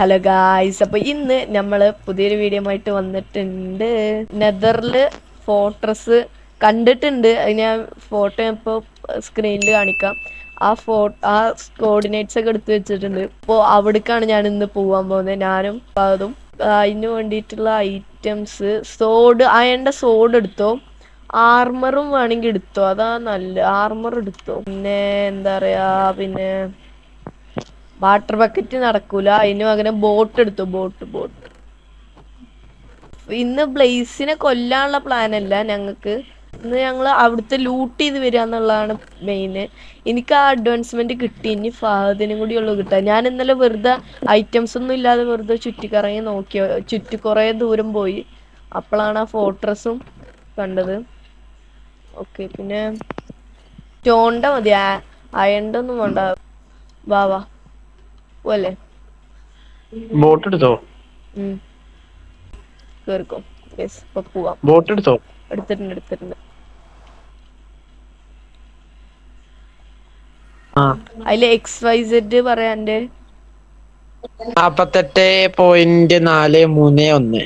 Hello guys അപ്പൊ ഇന്ന് നമ്മൾ പുതിയൊരു വീഡിയോ ആയിട്ട് വന്നിട്ടുണ്ട്. നെതറിൽ ഫോട്ടോസ് കണ്ടിട്ടുണ്ട്. ഞാൻ ഫോട്ടോ ഇപ്പോ സ്ക്രീനിൽ കാണിക്കാം. ആ ഫോ ആ കോർഡിനേറ്റ്സ് ഒക്കെ എടുത്തു വെച്ചിട്ടുണ്ട്. അപ്പോൾ അവിടേക്കാണ് ഞാൻ ഇന്ന് പോവാൻ പോകുന്നത്. ഞാനും അതും അതിന് വേണ്ടിയിട്ടുള്ള ഐറ്റംസ് സോഡ് അയണ്ട സോഡ് എടുത്തോ? ആർമറും വേണമെങ്കിൽ എടുത്തോ? അതാ നല്ല ആർമർ എടുത്തോ? പിന്നെ എന്താ പറയാ പിന്നെ വാട്ടർ ബക്കറ്റ് നടക്കൂല. അതിന് പകരം ബോട്ട് എടുത്തു. Boat boat. ഇന്ന് ബ്ലേസിനെ കൊല്ലാനുള്ള പ്ലാൻ അല്ല ഞങ്ങൾക്ക്. ഇന്ന് ഞങ്ങൾ അവിടുത്തെ ലൂട്ട് ചെയ്ത് വരിക എന്നുള്ളതാണ് മെയിന് എനിക്ക് ആ അഡ്വാൻസ്മെന്റ് കിട്ടി. ഇനി ഫഹദിനും കൂടി ഉള്ളു കിട്ടുക ഞാൻ ഇന്നലെ വെറുതെ ഐറ്റംസ് ഒന്നും ഇല്ലാതെ വെറുതെ ചുറ്റിക്കറങ്ങി നോക്കിയ ചുറ്റി കുറേ ദൂരം പോയി. അപ്പോഴാണ് ആ ഫോട്ടോസും കണ്ടത്. ഓക്കെ പിന്നെ ടോണ്ട മതി. അയണ്ടൊന്നും വേണ്ട. വാ വാ. പോലെ. ബോട്ട് എടുത്തോ? കേറിക്കോ. യെസ് ഇപ്പൊ പോവാം. ബോട്ട് എടുത്തോ? എടുത്തിട്ടുണ്ട് എടുത്തിട്ടുണ്ട്. ആ. അതിൽ എക്സ് വൈ സെഡ് പറയാന്റെ നാപ്പത്തെട്ട് പോയിന്റ് നാല് മൂന്ന് ഒന്ന്.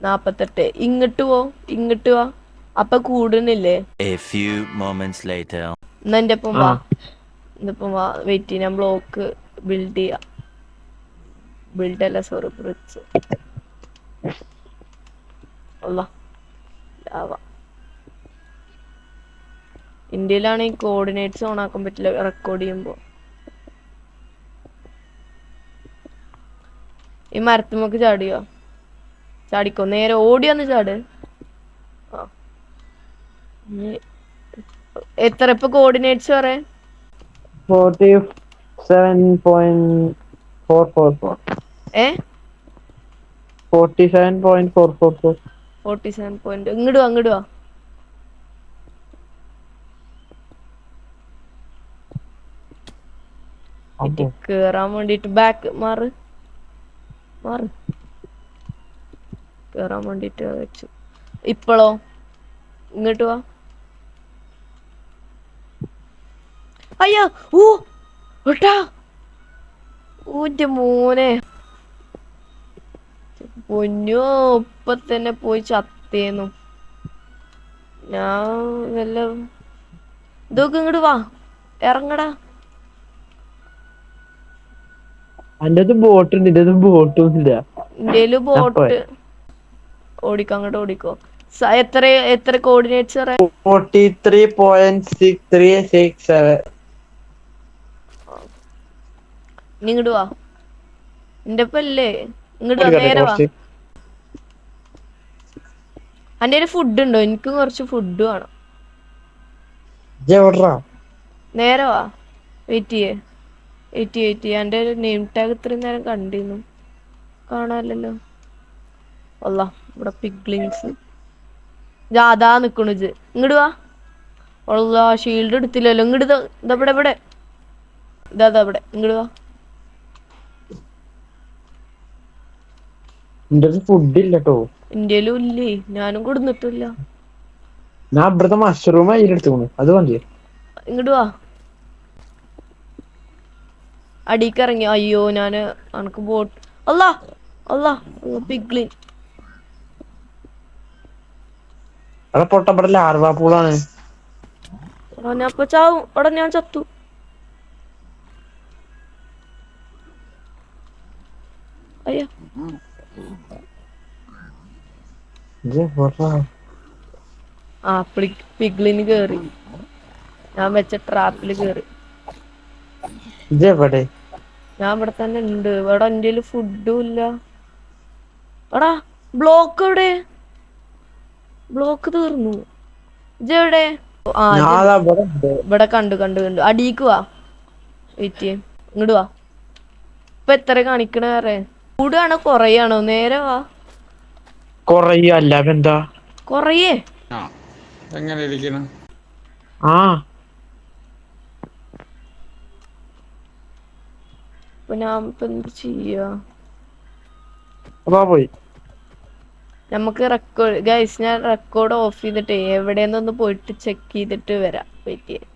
നാപ്പത്തെട്ട്. ഇങ്ങോട്ട് പോ ഇങ്ങോട്ട് വാ. അപ്പൊ കൂടുന്നില്ലേ? A few moments later. എന്നാ എന്റെ ഒപ്പം വാ? എന്റെ ഒപ്പം വാ? വെയിറ്റ് ചെയ്യാം ബ്ലോക്ക് ബിൽഡ് ചെയ്യാം. ബിൽഡ് അല്ല സോറി ലാവ. ഇന്ത്യയിലാണ് ഈ കോർഡിനേറ്റ്സ് ഓൺ ആക്കാൻ പറ്റില്ല റെക്കോർഡ് ചെയ്യുമ്പോ. ഈ മരത്തുമ്മക്ക് ചാടിയോ? ചാടിക്കോ? നേരെ ഓടി വന്ന് ചാട്. എത്ര ഇപ്പൊ കോർഡിനേറ്റ്സ് പറയാ seven point four four four ഏ? Forty seven point four four four forty seven point ഇങ്ങോട്ട് വാ. ഇങ്ങോട്ട് വാ കേറാൻ വേണ്ടിട്ട് ബാക്ക് മാറ്. മാറ്. കേറാൻ വേണ്ടിട്ട് വെച്ചു. ഇപ്പോഴോ ഇങ്ങോട്ട് വാ. അയ്യോ ഊ. ഏട്ടാ ഊറ്റ മോനെ. പൊന്നോ ഇപ്പൊ തന്നെ പോയി ചത്തേന്നു. ഞാൻ വല്ല ഇതൊക്കെ ഇങ്ങോട്ട് വാ. ഇറങ്ങടാ. എന്റെ അത് ബോട്ട് ഇന്ത്യയിൽ. ഓടിക്കോ അങ്ങോട്ട് ഓടിക്കോ. സ- എത്ര എത്ര കോർഡിനേറ്റ്സ് പറയാ? Forty three point six three six seven നീ ഇങ്ങോട്ട് വാ. എന്റെ ഒപ്പം അല്ലേ ഇങ്ങോട്ട് വാ നേരെ വാ. അന്റെ ഫുഡ് ഉണ്ടോ? എനിക്കും കുറച്ച് ഫുഡ് വേണം. നേരെ വാ. വെയിറ്റ് ചെയ്യേ. വെയിറ്റ് ചെയ്യ് വെയിറ്റ് ചെയ്യേ. എന്റെ നെയിം ടാഗ് ഇത്രയും നേരം കണ്ടിരുന്നു. കാണാനല്ലോ അല്ല ഇവിടെ പിഗ്ലിങ്സ് ജാതാ നിക്കണു ഇത് ഇങ്ങോട്ട് വാ. ഉള്ള ഷീൽഡ് എടുത്തില്ലല്ലോ. ഇങ്ങോട്ട് ഇതാ ഇവിടെ ഇവിടെ. ഇതാ ഇവിടെ. ഇങ്ങോട്ട് വാ. എന്റെ ഫുഡ് ഇല്ല കേട്ടോ ഇന്ത്യയിലും ഇല്ലേ? ഞാനും കൊടുന്നിട്ടില്ല. ഞാൻ ഇവിടുത്തെ മഷ്റൂം അതിലെടുത്തു അത് മതിയോ ഇങ്ങോട്ട് വാ. അടിക്ക് ഇറങ്ങി. അയ്യോ ഞാൻ അനക്ക് ബോട്ട് അല്ലാ അല്ലാ പിഗ്ലിൻ അവിടെ പൊട്ടപ്പെട ലാർവാ പൂളാണ്. ഞാൻ ഇപ്പൊ ചാവും. അവിടെ ഞാൻ ചത്തു. അയ്യോ. ആ പിഗ്ലിന് കേറി. ഞാൻ വെച്ച ട്രാപ്പിൽ കേറി. ഇതെവിടെ ഞാൻ ഇവിടെ തന്നെ ഉണ്ട്. ഇവിടെ എന്റെ ഫുഡും ഇല്ല. എടാ ബ്ലോക്ക് എവിടെ? ബ്ലോക്ക് തീർന്നു. ഇതെവിടെ ആ അവിടെ ഉണ്ട്. ഇവിടെ കണ്ടു കണ്ടു കണ്ടു. അടിക്ക് വാ. വെയിറ്റ് ചെയ്യും. ഇങ്ങോട്ട് വാ. ഇപ്പൊ എത്ര കാണിക്കണേ വേറെ കൂടുകയാണോ കൊറയാണോ? നേരെ വാ. കൊറേ അല്ല എന്താ കൊറയേ? ആ എങ്ങനെ ഇരിക്കണം? ആ. ഞാൻ ഇപ്പൊ എന്ത് ചെയ്യാ? അതാ പോയി. നമുക്ക് റെക്കോർഡ് ഗൈസ് ഞാൻ റെക്കോർഡ് ഓഫ് ചെയ്തിട്ട് എവിടെയെന്നൊന്ന് പോയിട്ട് ചെക്ക് ചെയ്തിട്ട് വരാം വെയിറ്റ് ചെയ്യാം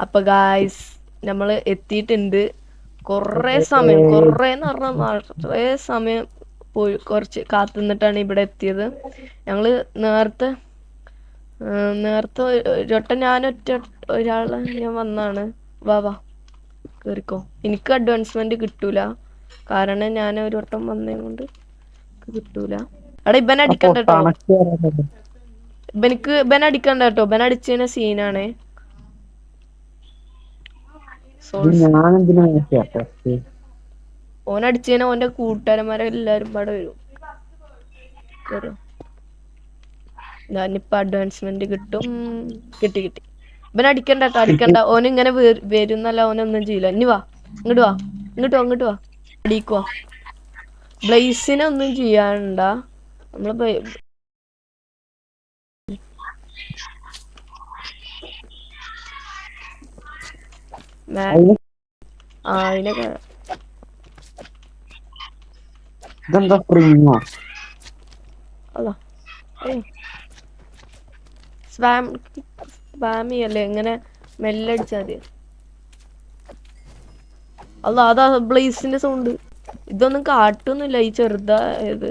അപ്പൊ ഗായ്സ് നമ്മൾ എത്തിയിട്ടുണ്ട്. കൊറേ സമയം കൊറേന്ന് പറഞ്ഞാൽ കുറേ സമയം പോയി കുറച്ച് കാത്തു നിന്നിട്ടാണ് ഇവിടെ എത്തിയത്. ഞങ്ങൾ നേരത്തെ നേരത്തെ വട്ടം ഞാനൊറ്റ ഒരാളെ ഞാൻ വന്നാണ്. വാ വാ കേറിക്കോ. എനിക്ക് അഡ്വാൻസ്മെന്റ് കിട്ടൂല. കാരണം ഞാൻ ഒരു വട്ടം വന്നേ കൊണ്ട് കിട്ടൂല. എടാ ഇബൻ അടിക്കണ്ട കേട്ടോ. തണുക്ക് ഇബൻ അടിക്കണ്ട കേട്ടോ. ഇവൻ അടിച്ചതിന് സീനാണേ. ഞാനെന്തിനാ ഓൻ കഴിഞ്ഞാൽ ഓന്റെ കൂട്ടുകാരന്മാരെ എല്ലാവരും പാടെ വരും. വരും. അഡ്വാൻസ്മെന്റ് കിട്ടും. കിട്ടി കിട്ടി. ഇവൻ അടിക്കണ്ട കേട്ടോ അടിക്കണ്ട. ഓൻ ഇങ്ങനെ വരുന്നല്ല ഓനൊന്നും ചെയ്യില്ല ഇനി വാ. ഇങ്ങോട്ട് വാ. ഇങ്ങോട്ട് വാ ഇങ്ങോട്ട് വാ. അടിക്കുവാ ബ്ലേസിനെ ഒന്നും ചെയ്യാണ്ട. നമ്മൾ ആ അതിനൊക്കെ ഇതെന്താ സ്പ്രിങ്ങോ അതാ സ്പാം സ്പാമി അല്ലേ ഇങ്ങനെ മെല്ലെ അടിച്ചാൽ മതി. അല്ല അതാ ബ്ലേസിന്റെ സൗണ്ട് ഇതൊന്നും കാട്ടൊന്നുമില്ല ഈ ചെറുതായത്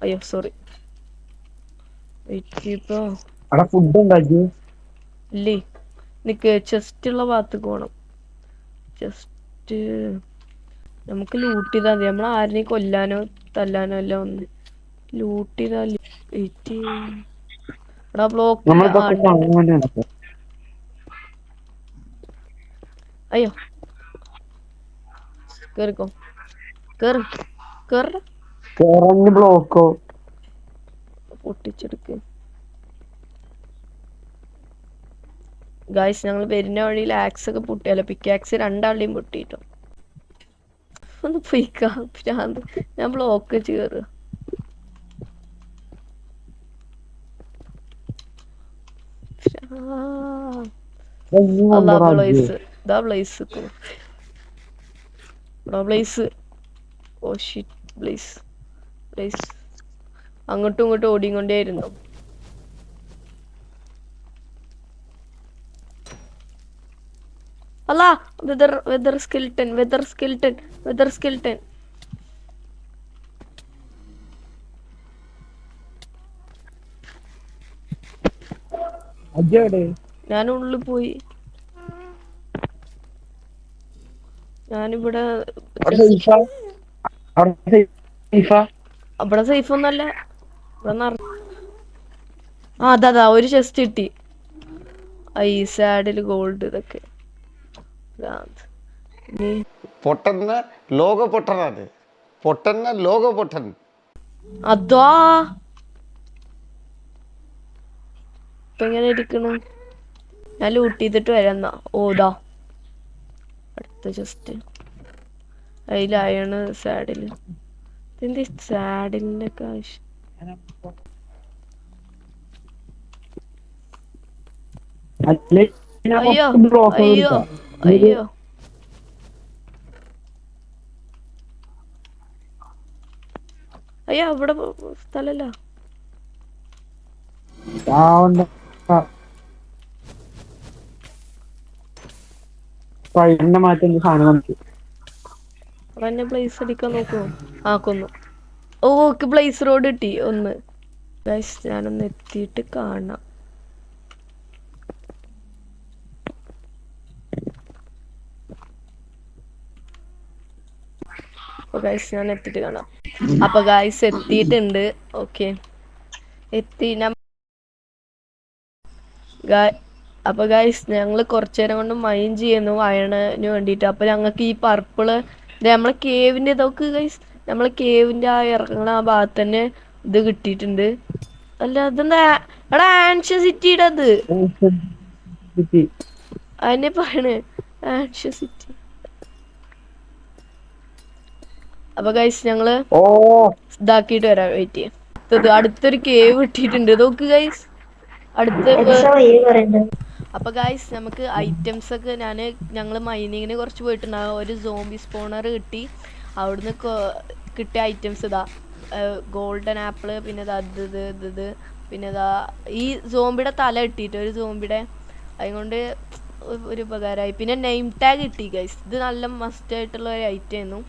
അയ്യോ സോറി ഫുഡ് ഉണ്ടാക്കി ഇല്ലേ. നിക്ക് ചെസ്റ്റ് ഉള്ള ഭാഗത്തേക്ക് പോണം. ചെസ്റ്റ് നമുക്ക് ലൂട്ട് ചെയ്താൽ മതി. നമ്മൾ ആരെയും കൊല്ലാനോ തല്ലാനോ അല്ല ഒന്ന് ലൂട്ട് ചെയ്താൽ എടാ ബ്ലോക്ക് അയ്യോ. കേറിക്കോ. കേറ്. കേറ. കേറഞ്ഞ് ബ്ലോക്കോ പൊട്ടിച്ചെടുക്ക്. ഗായ്സ് ഞങ്ങൾ വരുന്ന വഴിയിൽ ആക്സ് ഒക്കെ പൊട്ടിയല്ലോ പിക്കാക്സ് രണ്ടാളുടെയും പൊട്ടിട്ടോ ഒന്ന് പോയിക്കാ ഭ്രാന്ത് ഞാൻ ബ്ലോക്ക് വെച്ച് കയറുക അങ്ങോട്ടും ഇങ്ങോട്ടും ഓടിക്കൊണ്ടേയിരുന്നു. അല്ല wither wither skeleton wither skeleton wither skeleton ഞാൻ ഉള്ളിൽ പോയി. ഞാനിവിടെ അവിടെ സൈഫ ഒന്നല്ല ആ? അതാ ഒരു ചെസ്റ്റ് കിട്ടി. ഐ സാഡിൽ ഗോൾഡ് ഇതൊക്കെ. പൊട്ടന്ന ലോക പൊട്ടനാണ് പൊട്ടന്ന ലോക പൊട്ടൻ അതാ. ഇപ്പൊ എങ്ങനെ ഇരിക്കണു? ഞാൻ ലൂട്ട് ചെയ്തിട്ട് വരാം ഓതാ അടുത്ത ജസ്റ്റ് അതിലായാണ് സാഡിൽ എന്ത് സാഡിലിന്റെ ഒക്കെ ആവശ്യം? അയ്യോ അയ്യോ. അയ്യോ. അയ്യോ അവിടെ സ്ഥലല്ല മാറ്റം സാധനം എന്നെ ബ്ലേസ് അടിക്കാൻ നോക്കുമോ ആ കൊന്നു. ഓ ഓക്ക് ബ്ലേസ് റോഡ് കിട്ടി. ഒന്ന്. ഞാനൊന്ന് എത്തിയിട്ട് കാണാം. അപ്പൊ ഗൈസ് ഞാൻ എത്തിയിട്ട് കാണാം. അപ്പൊ ഗൈസ് എത്തിയിട്ടുണ്ട്. ഓക്കെ എത്തി അപ്പൊ ഗൈസ് ഞങ്ങൾ കുറച്ചു നേരം കൊണ്ട് മൈൻഡ് ചെയ്യുന്നു അയണിന് വേണ്ടിയിട്ട്. അപ്പൊ ഞങ്ങൾക്ക് ഈ പർപ്പിൾ നമ്മളെ കേവിന്റെ ഇതൊക്കെ ഗൈസ് നമ്മളെ കേവിന്റെ ആ ഇറങ്ങണ ആ ഭാഗത്ത് തന്നെ ഇത് കിട്ടിയിട്ടുണ്ട്. അല്ല അതെന്താ എടാ ആൻഷ്യ സിറ്റിയുടെ അത്. അതിനെ പറയണേ. ആൻഷ്യ സിറ്റി അപ്പൊ ഗൈസ് ഞങ്ങൾ ഓ. ഇതാക്കിയിട്ട് വരാം വെയിറ്റ് ചെയ്യാം. അടുത്തൊരു കേവ് കിട്ടിയിട്ടുണ്ട് നോക്ക് ഗൈസ് അടുത്ത അപ്പൊ ഗൈസ് നമുക്ക് ഐറ്റംസ് ഒക്കെ ഞാൻ ഞങ്ങൾ മൈനിങ്ങിന് കുറച്ച് പോയിട്ടുണ്ടാകും ഒരു സോംബി സ്പോണർ കിട്ടി. അവിടുന്ന് കിട്ടിയ ഐറ്റംസ് ഇതാ. ഗോൾഡൻ ആപ്പിൾ പിന്നെ ഇതാ ഇത് ഇത് ഇത് ഇത്. പിന്നെ ഇതാ ഈ സോംബിയുടെ തല കിട്ടിയിട്ട് ഒരു സോംബിയുടെ അതുകൊണ്ട് ഒരു ഉപകാരമായി. പിന്നെ നെയിം ടാഗ് കിട്ടി ഗൈസ് ഇത് നല്ല മസ്റ്റ് ആയിട്ടുള്ള ഒരു ഐറ്റം ആയിരുന്നു.